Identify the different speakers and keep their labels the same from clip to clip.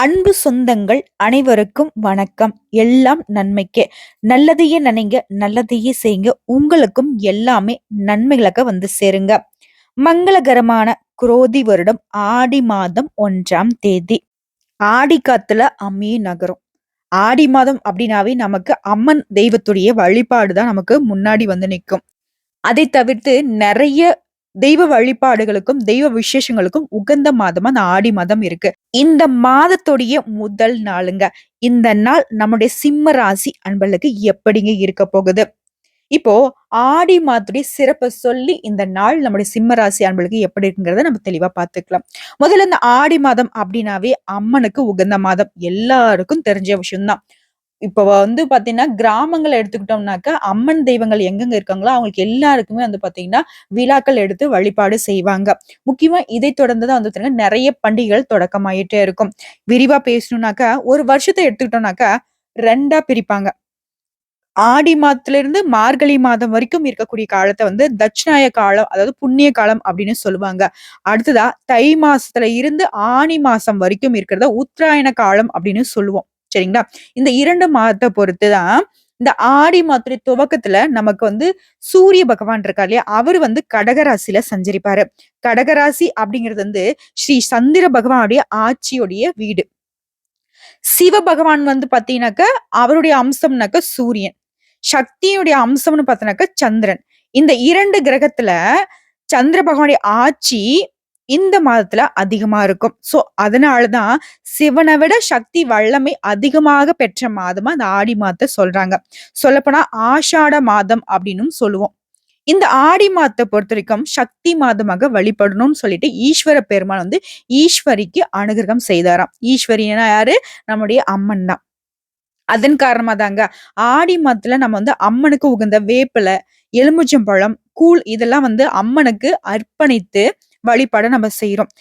Speaker 1: அன்பு சொந்தங்கள் அனைவருக்கும் வணக்கம். எல்லாம் நன்மைக்கு. நல்லதையே நினைங்க நல்லதையே செய்யுங்க. உங்களுக்கும் எல்லாமே நன்மைகளாக வந்து சேருங்க. மங்களகரமான குரோதி வருடம் ஆடி மாதம் ஒன்றாம் தேதி. ஆடி காத்துல அம்மி நகரம். ஆடி மாதம் அப்படின்னாவே நமக்கு அம்மன் தெய்வத்துடைய வழிபாடு தான் நமக்கு முன்னாடி வந்து நிற்கும். அதை தவிர்த்து நிறைய தெய்வ வழிபாடுகளுக்கும் தெய்வ விசேஷங்களுக்கும் உகந்த மாதமா அந்த ஆடி மாதம் இருக்கு. இந்த மாதத்துடைய முதல் நாளுங்க. இந்த நாள் நம்முடைய சிம்ம ராசி அன்பர்களுக்கு எப்படிங்க இருக்க போகுது? இப்போ ஆடி மாதத்துடைய சிறப்பை சொல்லி இந்த நாள் நம்முடைய சிம்ம ராசி அன்பளுக்கு எப்படி இருக்குங்கிறத நம்ம தெளிவா பார்த்துக்கலாம். முதல்ல இந்த ஆடி மாதம் அப்படின்னாவே அம்மனுக்கு உகந்த மாதம். எல்லாருக்கும் தெரிஞ்ச விஷயம்தான். இப்போ வந்து பார்த்தீங்கன்னா கிராமங்களை எடுத்துக்கிட்டோம்னாக்க அம்மன் தெய்வங்கள் எங்கெங்க இருக்காங்களோ அவங்களுக்கு எல்லாருக்குமே வந்து பார்த்தீங்கன்னா விழாக்கள் எடுத்து வழிபாடு செய்வாங்க. முக்கியமாக இதை தொடர்ந்து தான் வந்து நிறைய பண்டிகைகள் தொடக்கமாயிட்டே இருக்கும். விரிவாக பேசணும்னாக்கா ஒரு வருஷத்தை எடுத்துக்கிட்டோம்னாக்கா ரெண்டா பிரிப்பாங்க. ஆடி மாதத்துல இருந்து மார்கழி மாதம் வரைக்கும் இருக்கக்கூடிய காலத்தை வந்து தட்சிணாய காலம் அதாவது புண்ணிய காலம் அப்படின்னு சொல்லுவாங்க. அடுத்ததா தை மாசத்துல இருந்து ஆணி மாசம் வரைக்கும் இருக்கிறத உத்தராயண காலம் அப்படின்னு சொல்லுவோம். சரிங்களா? இந்த இரண்டு மாதத்தை பொறுத்து தான் இந்த ஆடி மாத்திரை துவக்கத்துல நமக்கு வந்து சூரிய பகவான் இருக்கா இல்லையா? அவர் வந்து கடகராசியில சஞ்சரிப்பாரு. கடகராசி அப்படிங்கிறது வந்து ஸ்ரீ சந்திர பகவானுடைய ஆட்சியுடைய வீடு. சிவ பகவான் வந்து பாத்தீங்கன்னாக்க அவருடைய அம்சம்னாக்க சூரியன். சக்தியுடைய அம்சம்னு பார்த்தனாக்க சந்திரன். இந்த இரண்டு கிரகத்துல சந்திர பகவானுடைய ஆட்சி இந்த மாதத்துல அதிகமா இருக்கும். சோ அதனாலதான் சிவனை விட சக்தி வல்லமை அதிகமாக பெற்ற மாதமா அந்த ஆடி மாதத்தை சொல்றாங்க. சொல்லப்போனா ஆஷாட மாதம் அப்படின்னு சொல்லுவோம். இந்த ஆடி மாதத்தை பொறுத்த வரைக்கும் சக்தி மாதமாக வழிபடணும்னு சொல்லிட்டு ஈஸ்வர பெருமான் வந்து ஈஸ்வரிக்கு அனுகிரகம் செய்தாராம். ஈஸ்வரினா யாரு? நம்முடைய அம்மன் தான். அதன் காரணமா தாங்க ஆடி மாதத்துல நம்ம வந்து அம்மனுக்கு உகந்த வேப்பிலை எலுமிச்சம்பழம் கூழ் இதெல்லாம் வந்து அம்மனுக்கு அர்ப்பணித்து வழிபாடு நம்ம செய்யறோம்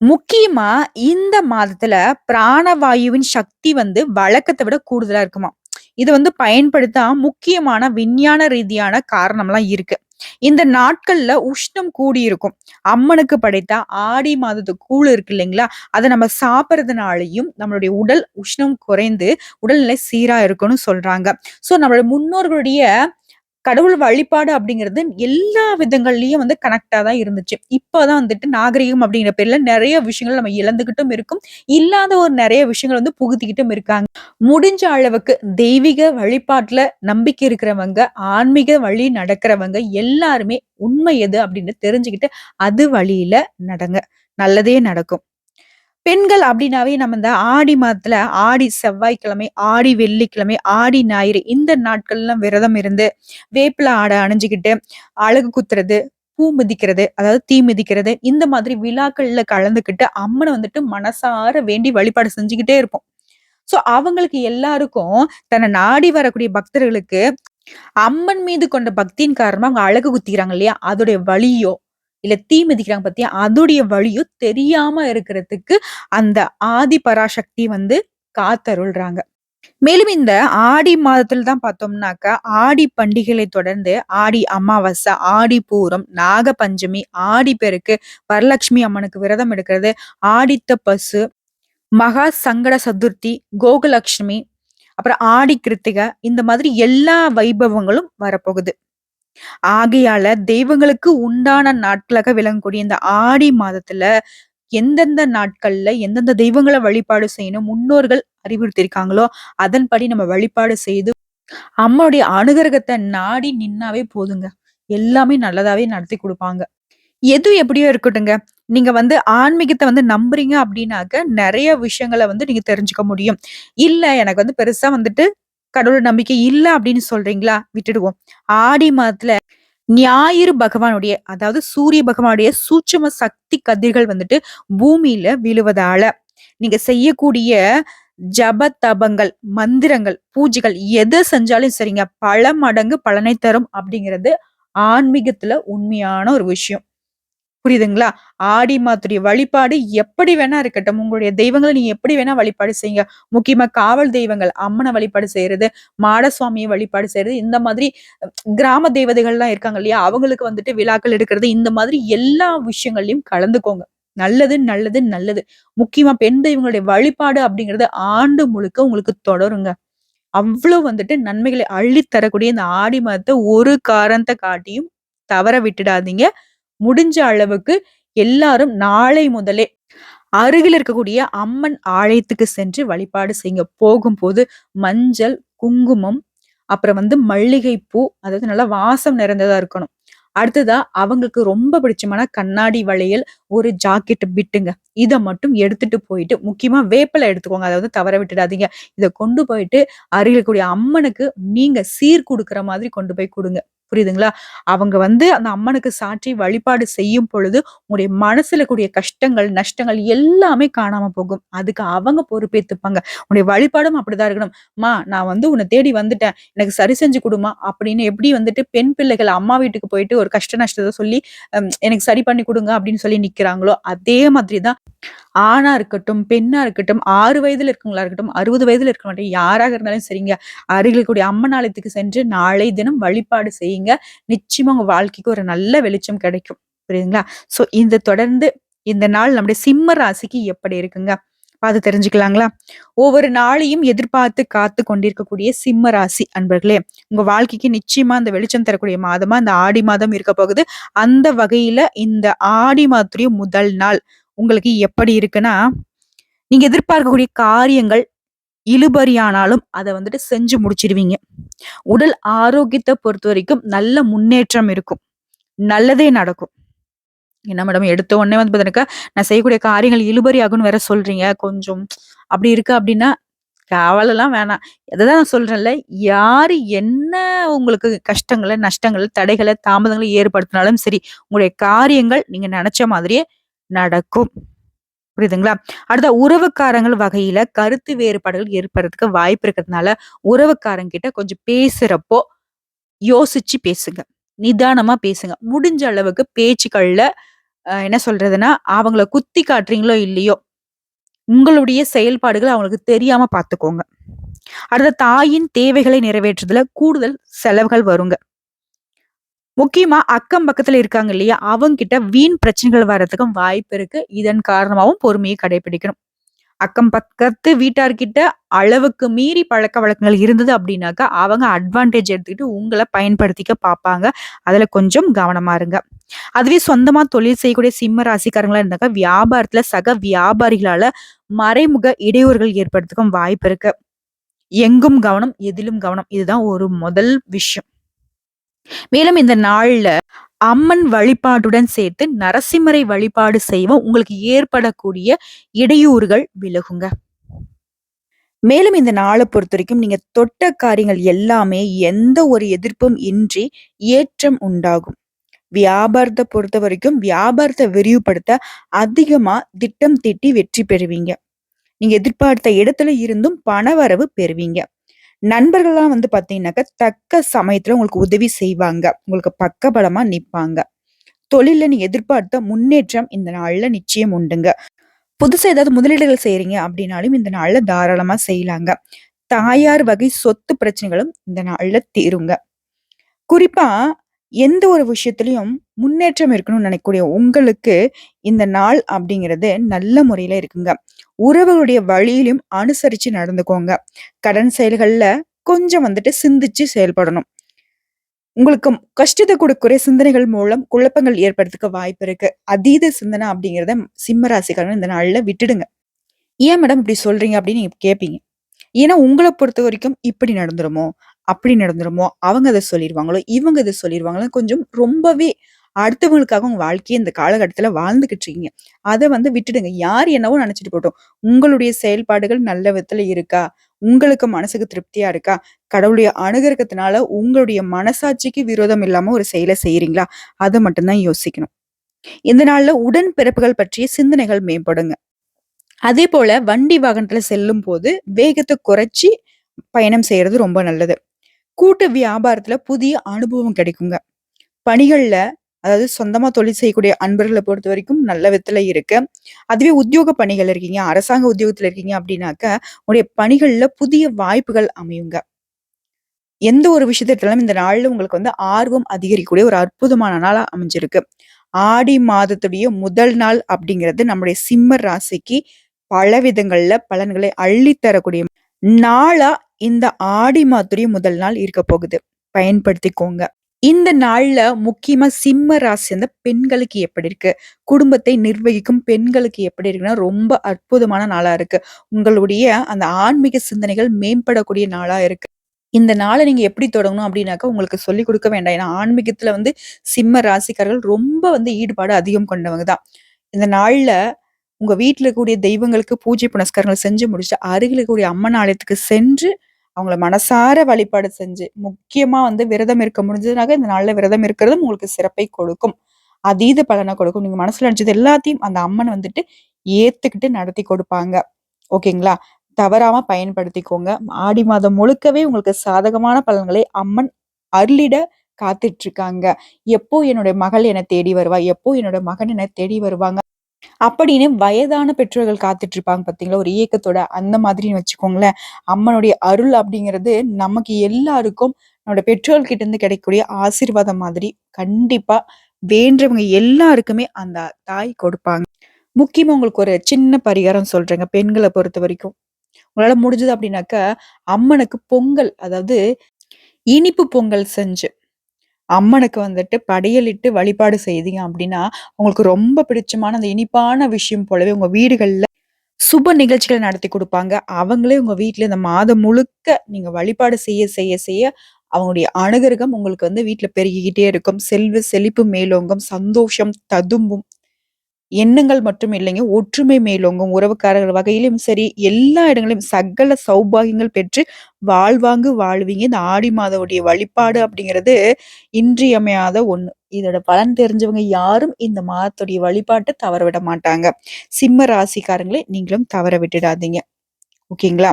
Speaker 1: முக்கியமா இந்த மாதத்துல பிராணவாயுவின் சக்தி வந்து வழக்கத்தை விட கூடுதலா இருக்குமா இது வந்து பயன்படுத்த முக்கியமான விஞ்ஞான ரீதியான காரணம்லாம் இருக்கு. இந்த நாட்கள்ல உஷ்ணம் கூடி இருக்கும் அம்மனுக்கு படைத்த ஆடி மாதத்து கூழ் இருக்கு இல்லைங்களா? அதை நம்ம சாப்பிட்றதுனாலையும் நம்மளுடைய உடல் உஷ்ணம் குறைந்து உடல்நிலை சீரா இருக்கும்னு சொல்றாங்க. சோ நம்மளுடைய முன்னோர்களுடைய கடவுள் வழிபாடு அப்படிங்கிறது எல்லா விதங்கள்லயும் வந்து கனெக்டா தான் இருந்துச்சு. இப்போதான் வந்துட்டு நாகரிகம் அப்படிங்கிற பேர்ல நிறைய விஷயங்கள் நம்ம இழந்துகிட்டும் இருக்கும். இல்லாத ஒரு நிறைய விஷயங்கள் வந்து புகுத்திக்கிட்டும் இருக்காங்க. முடிஞ்ச அளவுக்கு தெய்வீக வழிபாட்டுல நம்பிக்கை இருக்கிறவங்க ஆன்மீக வழி நடக்கிறவங்க எல்லாருமே உண்மை எது அப்படின்னு தெரிஞ்சுக்கிட்டு அது வழியில நடங்க. நல்லதே நடக்கும். பெண்கள் அப்படின்னாவே நம்ம இந்த ஆடி மாதத்துல ஆடி செவ்வாய்க்கிழமை ஆடி வெள்ளிக்கிழமை ஆடி ஞாயிறு இந்த நாட்கள்லாம் விரதம் இருந்து வேப்பில ஆடை அணிஞ்சுக்கிட்டு அழகு குத்துறது பூ மிதிக்கிறது அதாவது தீ மிதிக்கிறது இந்த மாதிரி விழாக்கள்ல கலந்துக்கிட்டு அம்மனை வந்துட்டு மனசார வேண்டி வழிபாடு செஞ்சுக்கிட்டே இருப்போம். சோ அவங்களுக்கு எல்லாருக்கும் தன்னை நாடி வரக்கூடிய பக்தர்களுக்கு அம்மன் மீது கொண்ட பக்தியின் காரணமா அவங்க அழகு குத்திக்கிறாங்க இல்லையா? அதோடைய வழியோ இல்ல தீ மிதிக்கிறாங்க பத்தியா? அதோடைய வழியும் தெரியாம இருக்கிறதுக்கு அந்த ஆதி பராசக்தி வந்து காத்தருள்றாங்க. மேலும் இந்த ஆடி மாதத்தில் தான் பார்த்தோம்னாக்கா ஆடி பண்டிகைகளை தொடர்ந்து ஆடி அமாவாசை ஆடி பூரம் நாக பஞ்சமி ஆடி பெருக்கு வரலட்சுமி அம்மனுக்கு விரதம் எடுக்கிறது ஆடித்த பசு மகா சங்கட சதுர்த்தி கோகுலட்சுமி அப்புறம் ஆடி கிருத்திகை இந்த மாதிரி எல்லா வைபவங்களும் வரப்போகுது. ஆகையால தெய்வங்களுக்கு உண்டான நாட்களாக விளங்கக்கூடிய இந்த ஆடி மாதத்துல எந்தெந்த நாட்கள்ல எந்தெந்த தெய்வங்களை வழிபாடு செய்யணும் முன்னோர்கள் அறிவுறுத்தியிருக்காங்களோ அதன்படி நம்ம வழிபாடு செய்து அம்மாவுடைய அனுகிரகத்தை நாடி நின்னாவே போதுங்க. எல்லாமே நல்லதாவே நடத்தி கொடுப்பாங்க. எது எப்படியோ இருக்கட்டுங்க நீங்க வந்து ஆன்மீகத்தை வந்து நம்புறீங்க அப்படின்னாக்க நிறைய விஷயங்களை வந்து நீங்க தெரிஞ்சுக்க முடியும். இல்ல எனக்கு வந்து பெருசா வந்துட்டு கடவுள் நம்பிக்கை இல்ல அப்படின்னு சொல்றீங்களா? விட்டுடுவோம். ஆடி மாதத்துல ஞாயிறு பகவானுடைய அதாவது சூரிய பகவானுடைய சூட்சம சக்தி கதிர்கள் வந்துட்டு பூமியில விழுவதால நீங்க செய்யக்கூடிய ஜப தபங்கள் மந்திரங்கள் பூஜைகள் எதை செஞ்சாலும் சரிங்க. பல மடங்கு பலனை தரும் அப்படிங்கிறது ஆன்மீகத்துல உண்மையான ஒரு விஷயம். புரியுதுங்களா? ஆடி மாத்துடைய வழிபாடு எப்படி வேணா இருக்கட்டும். உங்களுடைய தெய்வங்களை நீங்க எப்படி வேணா வழிபாடு செய்யுங்க. முக்கியமா காவல் தெய்வங்கள் அம்மனை வழிபாடு செய்யறது மாடசுவாமியை வழிபாடு செய்யறது இந்த மாதிரி கிராம தெய்வதைகள்லாம் இருக்காங்க இல்லையா? அவங்களுக்கு வந்துட்டு விழாக்கள் எடுக்கிறது இந்த மாதிரி எல்லா விஷயங்கள்லயும் கலந்துக்கோங்க. நல்லது நல்லது நல்லது. முக்கியமா பெண் தெய்வங்களுடைய வழிபாடு அப்படிங்கிறது ஆண்டு முழுக்க உங்களுக்கு தொடருங்க. அவ்வளவு வந்துட்டு நன்மைகளை அள்ளி தரக்கூடிய இந்த ஆடி மாதத்தை ஒரு காரணத்தை காட்டியும் தவற விட்டுடாதீங்க. முடிஞ்ச அளவுக்கு எல்லாரும் நாளை முதலே அருகில் இருக்கக்கூடிய அம்மன் ஆலயத்துக்கு சென்று வழிபாடு செய்யுங்க. போகும்போது மஞ்சள் குங்குமம் அப்புறம் வந்து மல்லிகை பூ அதாவது நல்லா வாசம் நிறைந்ததா இருக்கணும். அடுத்ததா அவங்களுக்கு ரொம்ப பிடிச்சமான கண்ணாடி வளையல் ஒரு ஜாக்கெட் பிட்டுங்க இதை மட்டும் எடுத்துட்டு போயிட்டு முக்கியமா வேப்பில எடுத்துக்கோங்க. அதை வந்து தவற விட்டுடாதீங்க. இதை கொண்டு போயிட்டு அருகில் கூடிய அம்மனுக்கு நீங்க சீர் கொடுக்குற மாதிரி கொண்டு போய் கொடுங்க. புரியுதுங்களா? அவங்க வந்து அந்த அம்மனுக்கு சாற்றி வழிபாடு செய்யும் பொழுது உங்களுடைய மனசுல கூடிய கஷ்டங்கள் நஷ்டங்கள் எல்லாமே காணாம போகும். அதுக்கு அவங்க பொறுப்பேத்துப்பாங்க. உன்னுடைய வழிபாடும் அப்படிதான் இருக்கணும். மா நான் வந்து உன்னை தேடி வந்துட்டேன். எனக்கு சரி செஞ்சு கொடுமா அப்படின்னு எப்படி வந்துட்டு பெண் பிள்ளைகள் அம்மா வீட்டுக்கு போயிட்டு ஒரு கஷ்ட நஷ்டத்தை சொல்லி எனக்கு சரி பண்ணி கொடுங்க அப்படின்னு சொல்லி நிக்கிறாங்களோ அதே மாதிரிதான் ஆணா இருக்கட்டும் பெண்ணா இருக்கட்டும் ஆறு வயதுல இருக்கவங்களா இருக்கட்டும் அறுபது வயதுல இருக்கவங்க யாராக இருந்தாலும் சரிங்க. அருகில் கூடிய அம்மன் ஆலயத்துக்கு சென்று நாளை தினம் வழிபாடு செய்யுங்க. நிச்சயமா உங்க வாழ்க்கைக்கு ஒரு நல்ல வெளிச்சம் கிடைக்கும். புரியுதுங்களா? சோ இந்த தொடர்ந்து இந்த நாள் நம்முடைய சிம்ம ராசிக்கு எப்படி இருக்குங்க? பார்த்து தெரிஞ்சுக்கலாங்களா? ஒவ்வொரு நாளையும் எதிர்பார்த்து காத்து கொண்டிருக்கக்கூடிய சிம்ம ராசி அன்பர்களே உங்க வாழ்க்கைக்கு நிச்சயமா அந்த வெளிச்சம் தரக்கூடிய மாதமா இந்த ஆடி மாதம் இருக்க போகுது. அந்த வகையில இந்த ஆடி மாதத்துடைய முதல் நாள். உங்களுக்கு எப்படி இருக்குன்னா நீங்க எதிர்பார்க்கக்கூடிய காரியங்கள் இழுபறியானாலும் அதை வந்துட்டு செஞ்சு முடிச்சிருவீங்க. உடல் ஆரோக்கியத்தை பொறுத்த வரைக்கும் நல்ல முன்னேற்றம் இருக்கும். நல்லதே நடக்கும். என்ன மேடம் எடுத்த உடனே வந்து பார்த்தீங்கன்னாக்கா நான் செய்யக்கூடிய காரியங்கள் இழுபறி ஆகும்னு வேற சொல்றீங்க. கொஞ்சம் அப்படி இருக்கு அப்படின்னா கவலைலாம் வேணாம். எதான் நான் சொல்றேன்ல யாரு என்ன உங்களுக்கு கஷ்டங்களை நஷ்டங்களை தடைகளை தாமதங்களை ஏற்படுத்தினாலும் சரி உங்களுடைய காரியங்கள் நீங்க நினைச்ச மாதிரியே நடக்கும். புரியுதுங்களா? அடுத்த உறவுக்காரங்கள் வகையில கருத்து வேறுபாடுகள் ஏற்படுறதுக்கு வாய்ப்பு இருக்கிறதுனால உறவுக்காரங்க கிட்ட கொஞ்சம் பேசுறப்போ யோசிச்சு பேசுங்க. நிதானமா பேசுங்க. முடிஞ்ச அளவுக்கு பேச்சுக்கள்ல என்ன சொல்றதுன்னா அவங்கள குத்தி காட்டுறீங்களோ இல்லையோ உங்களுடைய செயல்பாடுகள் அவங்களுக்கு தெரியாம பார்த்துக்கோங்க அடுத்த தாயின் தேவைகளை நிறைவேற்றுறதுல கூடுதல் செலவுகள் வருங்க. முக்கியமா அக்கம் பக்கத்துல இருக்காங்க இல்லையா அவங்க கிட்ட வீண் பிரச்சனைகள் வர்றதுக்கும் வாய்ப்பு இருக்கு. இதன் காரணமாகவும் பொறுமையை கடைபிடிக்கணும். அக்கம் பக்கத்து வீட்டார்கிட்ட அளவுக்கு மீறி பழக்க வழக்கங்கள் இருந்தது அப்படின்னாக்கா அவங்க அட்வான்டேஜ் எடுத்துக்கிட்டு உங்களை பயன்படுத்திக்க பார்ப்பாங்க. அதில் கொஞ்சம் கவனமா இருங்க. அதுவே சொந்தமாக தொழில் செய்யக்கூடிய சிம்ம ராசிக்காரங்களாக இருந்தாக்கா வியாபாரத்தில் சக வியாபாரிகளால் மறைமுக இடையூறுகள் ஏற்படுறதுக்கும் வாய்ப்பு இருக்கு. எங்கும் கவனம் எதிலும் கவனம். இதுதான் ஒரு முதல் விஷயம். மேலும் இந்த நாள்ல அம்மன் வழிபாட்டுடன் சேர்த்து நரசிம்மரை வழிபாடு செய்வோம். உங்களுக்கு ஏற்படக்கூடிய இடையூறுகள் விலகுங்க. மேலும் இந்த நாளை பொறுத்த வரைக்கும் நீங்க தொட்ட காரியங்கள் எல்லாமே எந்த ஒரு எதிர்ப்பும் இன்றி ஏற்றம் உண்டாகும். வியாபாரத்தை பொறுத்த வரைக்கும் வியாபாரத்தை விரிவுபடுத்த அதிகமா திட்டம் தீட்டி வெற்றி பெறுவீங்க. நீங்க எதிர்பார்த்த இடத்துல இருந்தும் பணவரவு பெறுவீங்க. நண்பர்கள்லாம் வந்து பார்த்தீங்கன்னாக்கா தக்க சமயத்துல உங்களுக்கு உதவி செய்வாங்க. உங்களுக்கு பக்கபலமா நிற்பாங்க தொழிலில் நீ எதிர்பார்த்த முன்னேற்றம் இந்த நாள்ல நிச்சயம் உண்டுங்க. புதுசா ஏதாவது முதலீடுகள் செய்கிறீங்க அப்படின்னாலும் இந்த நாள்ல தாராளமா செய்யலாங்க. தாயார் வகை சொத்து பிரச்சனைகளும் இந்த நாள்ல தீருங்க. குறிப்பா எந்த ஒரு விஷயத்துலையும் முன்னேற்றம் இருக்கணும்னு நினைக்கக்கூடிய உங்களுக்கு இந்த நாள் அப்படிங்கிறது நல்ல முறையில இருக்குங்க. உறவுகளுடைய வழியிலும் அனுசரிச்சு நடந்துக்கோங்க. கடன் செயல்கள்ல கொஞ்சம் வந்துட்டு சிந்திச்சு செயல்படணும். உங்களுக்கு கஷ்டத்தை கொடுக்கிற சிந்தனைகள் மூலம் குழப்பங்கள் ஏற்படுறதுக்கு வாய்ப்பு இருக்கு. அதீத சிந்தனை அப்படிங்கிறத சிம்ம ராசிக்காரங்க இந்த நாள்ல விட்டுடுங்க. ஏன் மேடம் இப்படி சொல்றீங்க அப்படின்னு நீங்க கேட்பீங்க ஏன்னா உங்களை பொறுத்த வரைக்கும் இப்படி நடந்துருமோ? அப்படி நடந்துருமோ? அவங்க அதை சொல்லிடுவாங்களோ இவங்க இதை சொல்லிடுவாங்களோ கொஞ்சம் ரொம்பவே அடுத்தவங்களுக்காக உங்க வாழ்க்கையை இந்த காலகட்டத்துல வாழ்ந்துகிட்டு இருக்கீங்க. அதை வந்து விட்டுடுங்க. யார் என்னவோ நினைச்சிட்டு போட்டோம் உங்களுடைய செயல்பாடுகள் நல்ல விதத்துல இருக்கா? உங்களுக்கு மனசுக்கு திருப்தியா இருக்கா? கடவுளுடைய அனுகிரகத்தினால உங்களுடைய மனசாட்சிக்கு விரோதம் இல்லாம ஒரு செயலை செய்யறீங்களா அதை மட்டும்தான் யோசிக்கணும். இந்த நாள்ல உடன் பிறப்புகள் பற்றிய சிந்தனைகள் மேம்படுங்க. அதே போல வண்டி வாகனத்துல செல்லும் போது வேகத்தை குறைச்சி பயணம் செய்யறது ரொம்ப நல்லது. கூட்டு வியாபாரத்துல புதிய அனுபவம் கிடைக்குங்க. பணிகள்ல அதாவது சொந்தமா தொழில் செய்யக்கூடிய அன்பர்களை பொறுத்த வரைக்கும் நல்ல விதத்துல இருக்கு. அதுவே உத்தியோக பணிகள் இருக்கீங்க அரசாங்க உத்தியோகத்துல இருக்கீங்க அப்படின்னாக்க உங்களுடைய பணிகள்ல புதிய வாய்ப்புகள் அமையுங்க. எந்த ஒரு விஷயத்திலும் இந்த நாள்ல உங்களுக்கு வந்து ஆர்வம் அதிகரிக்கக்கூடிய ஒரு அற்புதமான நாளா அமைஞ்சிருக்கு. ஆடி மாதத்துடைய முதல் நாள் அப்படிங்கிறது நம்முடைய சிம்ம ராசிக்கு பல விதங்கள்ல பலன்களை அள்ளித்தரக்கூடிய நாளா இந்த ஆடி மாதத்துடைய முதல் நாள் இருக்க போகுது. பயன்படுத்திக்கோங்க. இந்த நாள்ல முக்கியமா சிம்ம ராசி அந்த பெண்களுக்கு எப்படி இருக்கு? குடும்பத்தை நிர்வகிக்கும் பெண்களுக்கு எப்படி இருக்குன்னா ரொம்ப அற்புதமான நாளா இருக்கு. உங்களுடைய அந்த ஆன்மீக சிந்தனைகள் மேம்படக்கூடிய நாளா இருக்கு. இந்த நாளை நீங்க எப்படி தொடங்கணும் அப்படின்னாக்கா உங்களுக்கு சொல்லிக் கொடுக்க வேண்டாம். ஏன்னா ஆன்மீகத்துல வந்து சிம்ம ராசிக்காரர்கள் ரொம்ப வந்து ஈடுபாடு அதிகம் கொண்டவங்க தான். இந்த நாள்ல உங்க வீட்டில் இருக்கக்கூடிய தெய்வங்களுக்கு பூஜை புனஸ்காரங்கள் செஞ்சு முடிச்சுட்டு அருகில் இருக்கக்கூடிய அம்மன் ஆலயத்துக்கு சென்று அவங்கள மனசார வழிபாடு செஞ்சு முக்கியமா வந்து விரதம் இருக்க முடிஞ்சதுனாக்க இந்த நாளில் விரதம் இருக்கிறதும் உங்களுக்கு சிறப்பை கொடுக்கும். அதீத பலனை கொடுக்கும். நீங்க மனசுல நினைச்சது எல்லாத்தையும் அந்த அம்மன் வந்துட்டு ஏத்துக்கிட்டு நடத்தி கொடுப்பாங்க. ஓகேங்களா? தவறாம பயன்படுத்திக்கோங்க. ஆடி மாதம் முழுக்கவே உங்களுக்கு சாதகமான பலன்களை அம்மன் அருளிட காத்துட்டு இருக்காங்க எப்போ என்னுடைய மகள் என்னை தேடி வருவா? எப்போ என்னோட மகன் என்னை தேடி வருவாங்க? அப்படின்னு வயதான பெற்றோர்கள் காத்துட்டு இருப்பாங்க பாத்தீங்களா? ஒரு இயக்கத்தோட அந்த மாதிரின்னு வச்சுக்கோங்களேன். அம்மனுடைய அருள் அப்படிங்கிறது நமக்கு எல்லாருக்கும் நம்மளோட பெற்றோர்கள் இருந்து கிடைக்கக்கூடிய ஆசீர்வாதம் மாதிரி கண்டிப்பா வேண்டவங்க எல்லாருக்குமே அந்த தாய் கொடுப்பாங்க. முக்கியமா உங்களுக்கு ஒரு சின்ன பரிகாரம் சொல்றேங்க பெண்களை பொறுத்த வரைக்கும். உங்களால முடிஞ்சது அப்படின்னாக்க அம்மனுக்கு பொங்கல் அதாவது இனிப்பு பொங்கல் செஞ்சு அம்மனுக்கு வந்துட்டு படையலிட்டு வழிபாடு செய்தீங்க அப்படின்னா உங்களுக்கு ரொம்ப பிடிச்சமான அந்த இனிப்பான விஷயம் போலவே உங்க வீடுகளில் சுப நிகழ்ச்சிகளை நடத்தி கொடுப்பாங்க. அவங்களே உங்க வீட்டுல இந்த மாதம் முழுக்க நீங்க வழிபாடு செய்ய செய்ய செய்ய அவங்களுடைய அனுகிரகம் உங்களுக்கு வந்து வீட்டுல பெருகிக்கிட்டே இருக்கும். செல்வ செழிப்பு மேலோங்கும் சந்தோஷம் ததும்பும். எண்ணங்கள் மட்டும் இல்லைங்க ஒற்றுமை மேலோங்கும் உறவுக்காரர்கள் வகையிலும் சரி எல்லா இடங்களிலும் சகல சௌபாகியங்கள் பெற்று வாழ்வாங்கு வாழ்வீங்க. இந்த ஆடி மாதவுடைய வழிபாடு அப்படிங்கிறது இன்றியமையாத ஒண்ணு. இதோட பலன் தெரிஞ்சவங்க யாரும் இந்த மாதத்துடைய வழிபாட்டை தவற விட மாட்டாங்க. சிம்ம ராசிக்காரங்களே நீங்களும் தவற விட்டுடாதீங்க. ஓகேங்களா?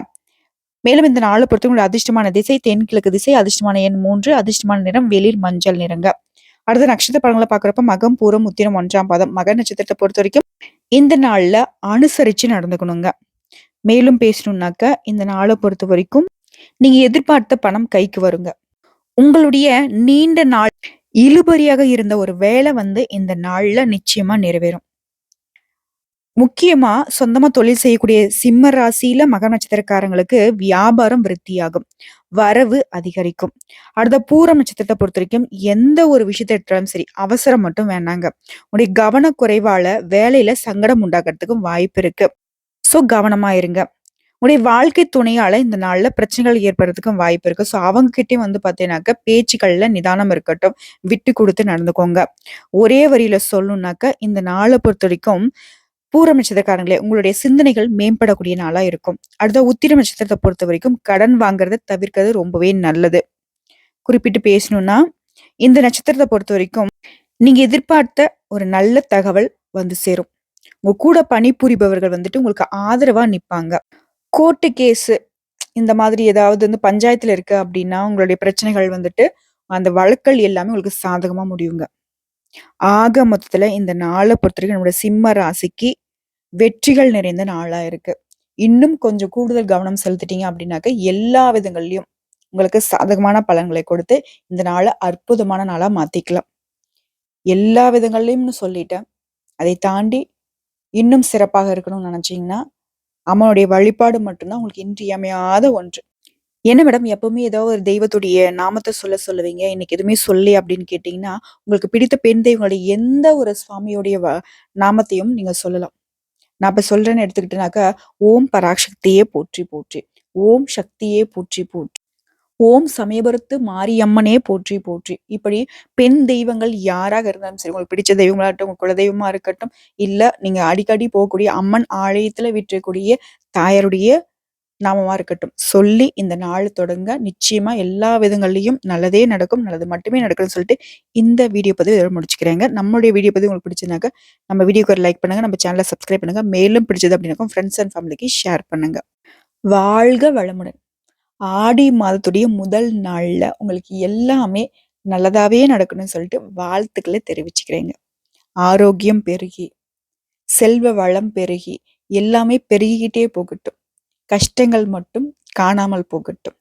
Speaker 1: மேலும் இந்த நாளை பொறுத்தவங்களோட அதிர்ஷ்டமான திசை தென்கிழக்கு திசை அதிர்ஷ்டமான எண் மூன்று அதிர்ஷ்டமான நிறம் வெளிர் மஞ்சள் நிறங்க. அடுத்த நட்சத்திர படங்களை பாக்குறப்ப மகம் பூரம் உத்திரம் ஒன்றாம் பாதம் மக நட்சத்திரத்தை பொறுத்த வரைக்கும் இந்த நாள்ல அனுசரிச்சு நடந்துக்கணுங்க. மேலும் பேசணும்னாக்க இந்த நாளை பொறுத்த வரைக்கும் நீங்க எதிர்பார்த்த பணம் கைக்கு வருங்க. உங்களுடைய நீண்ட நாள் இழுபறியாக இருந்த ஒரு வேலை வந்து இந்த நாள்ல நிச்சயமா நிறைவேறும். முக்கியமா சொந்தமா தொழில் செய்யக்கூடிய சிம்ம ராசியில மக நட்சத்திரக்காரங்களுக்கு வியாபாரம் விருத்தியாகும். வரவு அதிகரிக்கும். அடுத்த பூரம் நட்சத்திரத்தை பொறுத்த வரைக்கும் எந்த ஒரு விஷயத்தை எடுத்தாலும் சரி அவசரம் மட்டும் வேணாங்க. உடைய கவனக்குறைவால வேலையில சங்கடம் உண்டாகிறதுக்கும் வாய்ப்பு இருக்கு. ஸோ கவனமா இருங்க. உடைய வாழ்க்கை துணையால இந்த நாள்ல பிரச்சனைகள் ஏற்படுறதுக்கும் வாய்ப்பு இருக்கு. ஸோ அவங்க கிட்டே வந்து பாத்தீங்கன்னாக்க பேச்சுக்கள்ல நிதானம் இருக்கட்டும். விட்டு கொடுத்து நடந்துக்கோங்க. ஒரே வரியில சொல்லணும்னாக்க இந்த நாளை பொறுத்த வரைக்கும் பூரம் நட்சத்திரக்காரங்களே உங்களுடைய சிந்தனைகள் மேம்படக்கூடிய நாளா இருக்கும். அடுத்த உத்திர நட்சத்திரத்தை பொறுத்த வரைக்கும் கடன் வாங்குறத தவிர்க்கிறது ரொம்பவே நல்லது. குறிப்பிட்டு பேசணும்னா இந்த நட்சத்திரத்தை பொறுத்த வரைக்கும் நீங்க எதிர்பார்த்த ஒரு நல்ல தகவல் வந்து சேரும். உங்க கூட பணிபுரிபவர்கள் வந்துட்டு உங்களுக்கு ஆதரவா நிப்பாங்க. கோர்ட்டு கேஸு இந்த மாதிரி ஏதாவது வந்து பஞ்சாயத்துல இருக்கு அப்படின்னா உங்களுடைய பிரச்சனைகள் வந்துட்டு அந்த வழக்கல் எல்லாமே உங்களுக்கு சாதகமா முடியுங்க. ஆக மொத்தத்துல இந்த நாளை பொறுத்த வரைக்கும் நம்மளோட சிம்ம ராசிக்கு வெற்றிகள் நிறைந்த நாளாக இருக்கு. இன்னும் கொஞ்சம் கூடுதல் கவனம் செலுத்திட்டீங்க அப்படின்னாக்க எல்லா விதங்கள்லையும் உங்களுக்கு சாதகமான பலன்களை கொடுத்து இந்த நாளை அற்புதமான நாளாக மாத்திக்கலாம். எல்லா விதங்கள்லையும்னு சொல்லிட்டேன். அதை தாண்டி இன்னும் சிறப்பாக இருக்கணும்னு நினச்சிங்கன்னா அம்மனுடைய வழிபாடு மட்டும்தான் உங்களுக்கு இன்றியமையாத ஒன்று. என்ன மேடம் எப்பவுமே ஏதோ ஒரு தெய்வத்துடைய நாமத்தை சொல்ல சொல்லுவீங்க இன்னைக்கு எதுவுமே சொல்லி அப்படின்னு கேட்டீங்கன்னா உங்களுக்கு பிடித்த பெண் தெய்வங்களுடைய எந்த ஒரு சுவாமியுடைய நாமத்தையும் நீங்க சொல்லலாம். நான் இப்போ சொல்றேன்னு எடுத்துக்கிட்டேனாக்கா ஓம் பராசக்தியே போற்றி போற்றி. ஓம் சக்தியே போற்றி போற்றி. ஓம் சமயபுரத்து மாரியம்மனே போற்றி போற்றி. இப்படி பெண் தெய்வங்கள் யாராக இருந்தாலும் சரி உங்களுக்கு பிடிச்ச தெய்வங்களாகட்டும் உங்க குலதெய்வமா இருக்கட்டும் இல்ல நீங்க அடிக்கடி போகக்கூடிய அம்மன் ஆலயத்துல விற்றக்கூடிய தாயாருடைய நாமமாக இருக்கட்டும். சொல்லி இந்த நாள் தொடங்க நிச்சயமாக எல்லா விதங்கள்லையும் நல்லதே நடக்கும் நல்லது மட்டுமே நடக்கும்னு சொல்லிட்டு இந்த வீடியோ பதிவு இதோட முடிச்சுக்கிறேங்க. நம்மளுடைய வீடியோ பதிவு உங்களுக்கு பிடிச்சிருந்தாக்க நம்ம வீடியோக்கு ஒரு லைக் பண்ணுங்க நம்ம சேனலை சப்ஸ்கிரைப் பண்ணுங்க. மேலும் பிடிச்சது அப்படின்னாக்கும் ஃப்ரெண்ட்ஸ் அண்ட் ஃபேமிலிக்கு ஷேர் பண்ணுங்க. வாழ்க வளமுடன். ஆடி மாதத்துடைய முதல் நாளில் உங்களுக்கு எல்லாமே நல்லதாகவே நடக்கணும்னு சொல்லிட்டு வாழ்த்துக்களை தெரிவிச்சுக்கிறேங்க. ஆரோக்கியம் பெருகி செல்வ வளம் பெருகி எல்லாமே பெருகிக்கிட்டே போகட்டும். கஷ்டங்கள் மட்டும் காணாமல் போகட்டும்.